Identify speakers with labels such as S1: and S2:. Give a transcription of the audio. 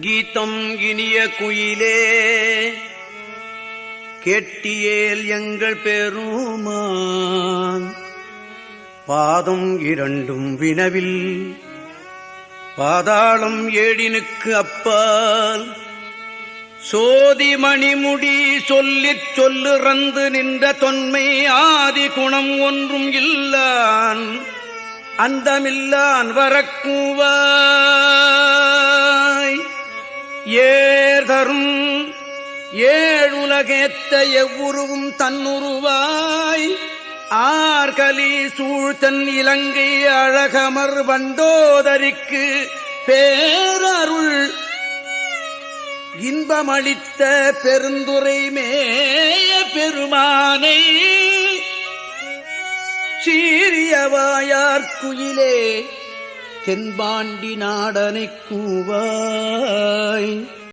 S1: கீதம் இனிய குயிலே கேட்டியேல் எங்கள் பெருமான். பாதம் இரண்டும் வினவில் பாதாளம் ஏழினுக்கு அப்பால். சோதி மணிமுடி சொல்லிற் சொல்லுறந்து நின்ற தொன்மை ஆதி குணம் ஒன்றும் இல்லான். அந்தமில்லான் வரக்கூவா. ஏதரும் ஏழுலகேத்த எவ்வுருவும் தன்னுருவாய். ஆர்கலி சூழ்த்தன் இலங்கை அழகமர் வண்டோதரிக்கு பேரருள். இன்பமளித்த பெருந்துரை மேய பெருமானை. சீரியவாயார் குயிலே தென்பாண்டி நாடனை கூவாய்.